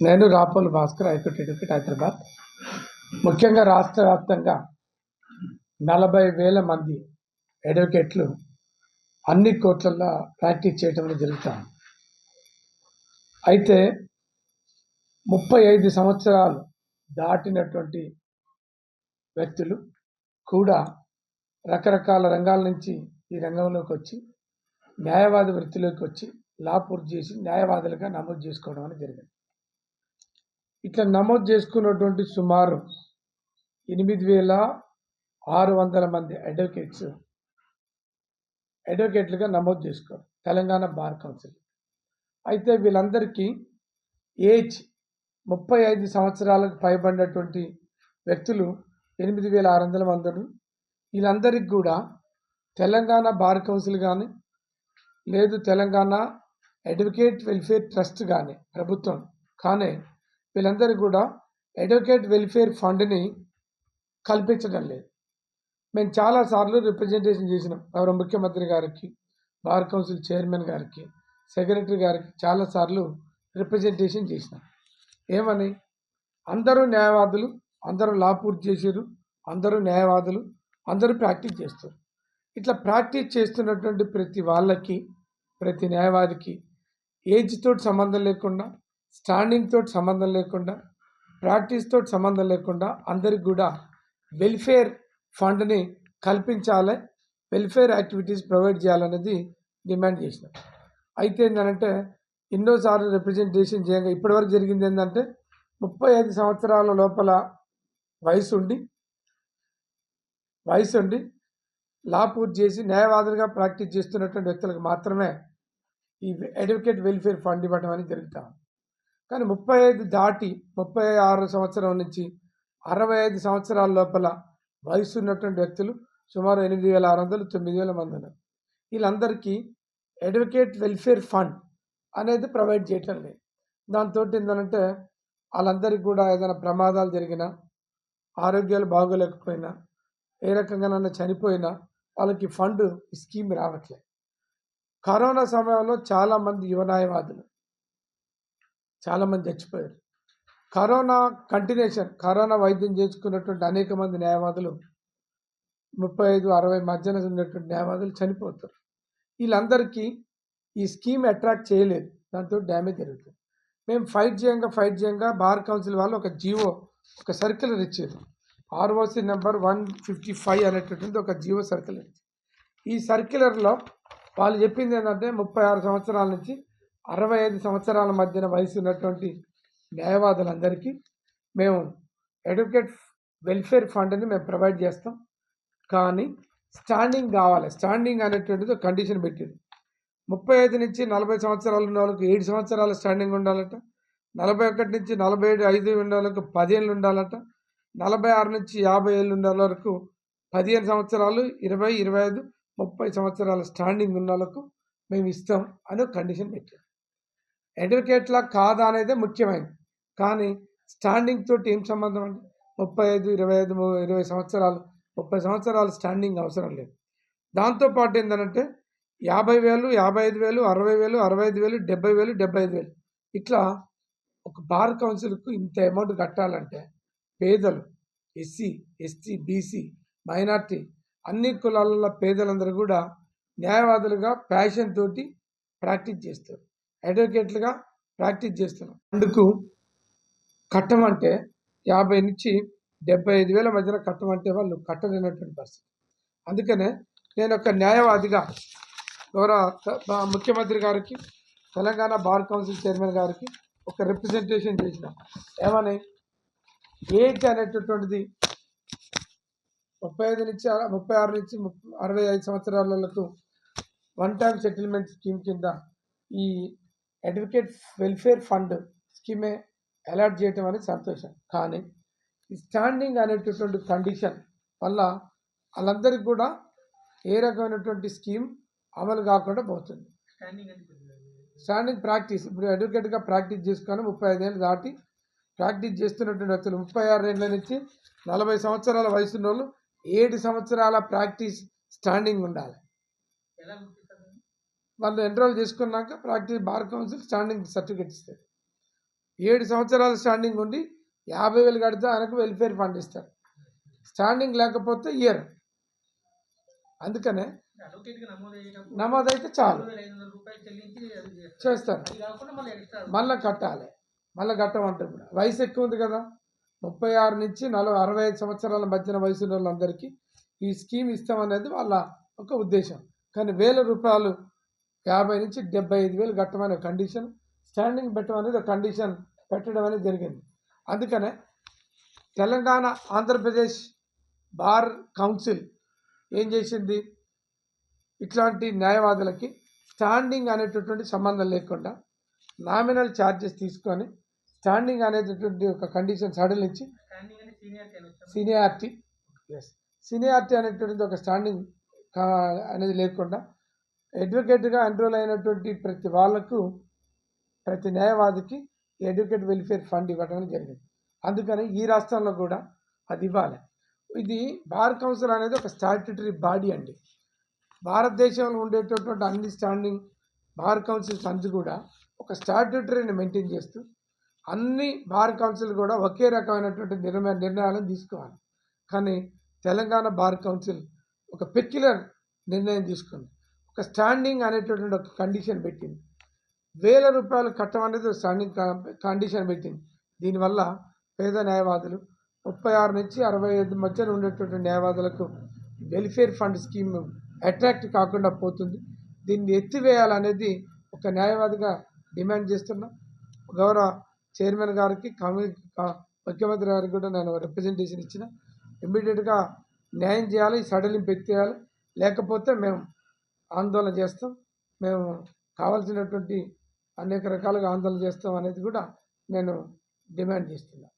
నేను Rapolu Bhaskar high court advocate Hyderabad. ముఖ్యంగా రాష్ట్ర వ్యాప్తంగా నలభై వేల మంది అడ్వకేట్లు అన్ని కోర్టులలో ప్రాక్టీస్ చేయడం జరుగుతాం అయితే ముప్పై ఐదు సంవత్సరాలు దాటినటువంటి వ్యక్తులు కూడా రకరకాల రంగాల నుంచి ఈ రంగంలోకి వచ్చి న్యాయవాద వృత్తిలోకి వచ్చి లా పూర్తి చేసి న్యాయవాదులుగా నమోదు చేసుకోవడం అనేది జరిగింది. ఇట్లా నమోదు చేసుకున్నటువంటి సుమారు ఎనిమిది వేల ఆరు వందల మంది అడ్వకేట్స్ అడ్వకేట్లుగా నమోదు చేసుకోరు. Telangana bar council. అయితే వీళ్ళందరికీ ఏజ్ ముప్పై ఐదు సంవత్సరాలకు పైబడినటువంటి వ్యక్తులు ఎనిమిది వేల ఆరు వందల మంది వీళ్ళందరికీ కూడా తెలంగాణ బార్ కౌన్సిల్ కానీ లేదు తెలంగాణ అడ్వకేట్ వెల్ఫేర్ ట్రస్ట్ కానీ ప్రభుత్వం కానీ వీళ్ళందరికీ కూడా అడ్వకేట్ వెల్ఫేర్ ఫండ్ని కల్పించడం లేదు. మేము చాలాసార్లు రిప్రజెంటేషన్ చేసినాం. ఎవరు ముఖ్యమంత్రి గారికి బార్ కౌన్సిల్ చైర్మన్ గారికి సెక్రటరీ గారికి చాలాసార్లు రిప్రజెంటేషన్ చేసినాం. ఏమని? అందరూ న్యాయవాదులు అందరూ లా పూర్తి చేసారు అందరూ న్యాయవాదులు అందరూ ప్రాక్టీస్ చేస్తారు. ఇట్లా ప్రాక్టీస్ చేస్తున్నటువంటి ప్రతి వాళ్ళకి ప్రతి న్యాయవాదికి ఏజ్తో సంబంధం లేకుండా స్టాండింగ్ తోటి సంబంధం లేకుండా ప్రాక్టీస్ తోటి సంబంధం లేకుండా అందరికి కూడా వెల్ఫేర్ ఫండ్ని కల్పించాలి వెల్ఫేర్ యాక్టివిటీస్ ప్రొవైడ్ చేయాలనేది డిమాండ్ చేసినాం. అయితే ఏంటంటే ఎన్నోసార్లు రిప్రజెంటేషన్ చేయంగా ఇప్పటివరకు జరిగింది ఏంటంటే ముప్పై ఐదు సంవత్సరాల లోపల వయసు ఉండి వయసు ఉండి లా పూర్తి చేసి న్యాయవాదులుగా ప్రాక్టీస్ చేస్తున్నటువంటి వ్యక్తులకు మాత్రమే ఈ అడ్వకేట్ వెల్ఫేర్ ఫండ్ ఇవ్వడం అనేది జరుగుతాం కానీ ముప్పై ఐదు దాటి ముప్పై ఆరు సంవత్సరం నుంచి అరవై ఐదు సంవత్సరాల లోపల వయసు ఉన్నటువంటి వ్యక్తులు సుమారు ఎనిమిది వేల ఆరు వందలు తొమ్మిది వేల మంది ఉన్నారు. వీళ్ళందరికీ అడ్వకేట్ వెల్ఫేర్ ఫండ్ అనేది ప్రొవైడ్ చేయటం లేదు. దాంతో ఏంటంటే వాళ్ళందరికీ కూడా ఏదైనా ప్రమాదాలు జరిగినా ఆరోగ్యాలు బాగోలేకపోయినా ఏ రకంగానైనా చనిపోయినా వాళ్ళకి ఫండ్ ఈ స్కీమ్ రావట్లేదు. కరోనా సమయంలో చాలామంది యువనాయవాదులు చాలామంది చచ్చిపోయారు. కరోనా కంటిన్యూషన్ కరోనా వైద్యం చేసుకున్నటువంటి అనేక మంది న్యాయవాదులు ముప్పై ఐదు అరవై మధ్యన ఉన్నటువంటి న్యాయవాదులు చనిపోతారు. వీళ్ళందరికీ ఈ స్కీమ్ అట్రాక్ట్ చేయలేదు. దాంతో డ్యామేజ్ జరుగుతుంది. మేము ఫైట్ చేయంగా ఫైట్ చేయంగా బార్ కౌన్సిల్ వాళ్ళు ఒక జియో ఒక సర్క్యులర్ ఇచ్చారు. ROC number one fifty five అనేటటువంటి ఒక జియో సర్క్యులర్ ఇచ్చారు. ఈ సర్క్యులర్లో వాళ్ళు చెప్పింది ఏంటంటే ముప్పై ఆరు సంవత్సరాల నుంచి అరవై ఐదు సంవత్సరాల మధ్యన వయసు ఉన్నటువంటి న్యాయవాదులందరికీ మేము అడ్వకేట్ వెల్ఫేర్ ఫండ్ని మేము ప్రొవైడ్ చేస్తాం. కానీ స్టాండింగ్ కావాలి. స్టాండింగ్ అనేటువంటిది కండిషన్ పెట్టింది. ముప్పై ఐదు నుంచి నలభై సంవత్సరాలు ఉన్న వాళ్ళకి ఏడు సంవత్సరాల స్టాండింగ్ ఉండాలట. నలభై ఒకటి నుంచి నలభై ఏడు ఐదు ఉన్న వాళ్ళకి పదిహేళ్ళు ఉండాలట. నలభై ఆరు నుంచి యాభై ఏళ్ళు ఉన్న వరకు పదిహేను సంవత్సరాలు ఇరవై ఇరవై ఐదు ముప్పై సంవత్సరాల స్టాండింగ్ ఉన్న వాళ్ళకు మేము ఇస్తాం అని కండిషన్ పెట్టాం అడ్వకేట్లా కాదా అనేదే ముఖ్యమైనది. కానీ స్టాండింగ్ తోటి ఏం సంబంధం అంటే ముప్పై ఐదు ఇరవై ఐదు ఇరవై సంవత్సరాలు ముప్పై సంవత్సరాలు స్టాండింగ్ అవసరం లేదు. దాంతోపాటు ఏంటంటే యాభై వేలు యాభై ఐదు వేలు అరవై వేలు అరవై ఐదు వేలు డెబ్బై వేలు డెబ్బై ఐదు వేలు. ఇట్లా ఒక బార్ కౌన్సిల్కు ఇంత అమౌంట్ కట్టాలంటే పేదలు ఎస్సీ ఎస్టీ బీసీ మైనార్టీ అన్ని కులాలలో పేదలందరూ కూడా న్యాయవాదులుగా ప్యాషన్ తోటి ప్రాక్టీస్ చేస్తారు. అడ్వకేట్లుగా ప్రాక్టీస్ చేస్తున్నాం. అందుకు కట్టం అంటే యాభై నుంచి డెబ్బై ఐదు వేల మధ్యన కట్టం అంటే వాళ్ళు కట్టలేనటువంటి పరిస్థితి. అందుకనే నేను ఒక న్యాయవాదిగా గౌరవ ముఖ్యమంత్రి గారికి తెలంగాణ బార్ కౌన్సిల్ చైర్మన్ గారికి ఒక రిప్రజెంటేషన్ చేసిన. ఏమని? ఏజ్ అనేటటువంటిది ముప్పై ఐదు నుంచి ముప్పై ఆరు నుంచి అరవై ఐదు సంవత్సరాలకు వన్ టైం సెటిల్మెంట్ స్కీమ్ కింద ఈ అడ్వకేట్ వెల్ఫేర్ ఫండ్ స్కీమే అలాట్ చేయటం అనేది సంతోషం. కానీ ఈ స్టాండింగ్ అనేటటువంటి కండిషన్ వల్ల వాళ్ళందరికీ కూడా ఏ రకమైనటువంటి స్కీమ్ అమలు కాకుండా పోతుంది. స్టాండింగ్ ప్రాక్టీస్ ఇప్పుడు అడ్వకేట్గా ప్రాక్టీస్ చేసుకొని ముప్పై ఐదేళ్ళు దాటి ప్రాక్టీస్ చేస్తున్నటువంటి వ్యక్తులు ముప్పై ఆరు ఏళ్ళ నుంచి నలభై సంవత్సరాల వయసు ఉన్న వాళ్ళు ఏడు సంవత్సరాల ప్రాక్టీస్ స్టాండింగ్ ఉండాలి. వాళ్ళు ఎన్రోల్ చేసుకున్నాక practice bar council standing certificate ఇస్తారు. ఏడు సంవత్సరాల స్టాండింగ్ ఉండి యాభై వేలు కడితే ఆయనకు వెల్ఫేర్ ఫండ్ ఇస్తారు. స్టాండింగ్ లేకపోతే ఇయర్ అందుకనే నమోదు అయితే చాలు. చేస్తారు. మళ్ళీ మళ్ళీ కట్టాలి. మళ్ళీ కట్టమంటారు ఇప్పుడు వయసు ఎక్కువ ఉంది కదా. ముప్పై ఆరు నుంచి నలభై అరవై ఐదు సంవత్సరాల మధ్యన వయసు ఉన్న వాళ్ళందరికీ ఈ స్కీమ్ ఇస్తామనేది వాళ్ళ ఒక ఉద్దేశం. కానీ వేల రూపాయలు యాభై నుంచి డెబ్బై ఐదు వేలు కట్టమనే కండిషన్ స్టాండింగ్ పెట్టమనేది ఒక కండిషన్ పెట్టడం అనేది జరిగింది. అందుకనే తెలంగాణ ఆంధ్రప్రదేశ్ బార్ కౌన్సిల్ ఏం చేసింది? ఇట్లాంటి న్యాయవాదులకి స్టాండింగ్ అనేటటువంటి సంబంధం లేకుండా నామినల్ ఛార్జెస్ తీసుకొని స్టాండింగ్ అనేటటువంటి ఒక కండిషన్ సడలించి సీనియారిటీ ఎస్ సీనియారిటీ అనేటువంటిది ఒక స్టాండింగ్ కా- అనేది లేకుండా అడ్వకేట్గా ఎన్రోల్ అయినటువంటి ప్రతి వాళ్ళకు ప్రతి న్యాయవాదికి అడ్వకేట్ వెల్ఫేర్ ఫండ్ ఇవ్వడం జరిగింది. అందుకని ఈ రాష్ట్రంలో కూడా అది ఇవ్వాలి. ఇది బార్ కౌన్సిల్ అనేది ఒక స్టాట్యుటరీ బాడీ అండి. భారతదేశంలో ఉండేటటువంటి అన్ని స్టాండింగ్ బార్ కౌన్సిల్స్ అందు కూడా ఒక స్టాట్యుటరీని మెయింటైన్ చేస్తూ అన్ని బార్ కౌన్సిల్ కూడా ఒకే రకమైనటువంటి నిర్ణయ నిర్ణయాలను తీసుకోవాలి. కానీ తెలంగాణ బార్ కౌన్సిల్ ఒక పెక్యులర్ నిర్ణయం తీసుకుంది. ఒక స్టాండింగ్ అనేటటువంటి ఒక కండిషన్ పెట్టింది. వేల రూపాయలు కట్టమనేది స్టాండింగ్ కండిషన్ పెట్టింది. దీనివల్ల పేద న్యాయవాదులు ముప్పై ఆరు నుంచి అరవై ఐదు మధ్యన ఉండేటువంటి న్యాయవాదులకు వెల్ఫేర్ ఫండ్ స్కీమ్ అట్రాక్ట్ కాకుండా పోతుంది. దీన్ని ఎత్తివేయాలనేది ఒక న్యాయవాదిగా డిమాండ్ చేస్తున్నా. గౌరవ చైర్మన్ గారికి కమి ముఖ్యమంత్రి గారికి కూడా నేను రిప్రజెంటేషన్ ఇచ్చిన. ఇమ్మీడియట్గా న్యాయం చేయాలి సడలింపు ఎత్తేయాలి. లేకపోతే మేము ఆందోళన చేస్తాం. మేము కావాల్సినటువంటి అనేక రకాలుగా ఆందోళన చేస్తాం అనేది కూడా నేను డిమాండ్ చేస్తున్నాను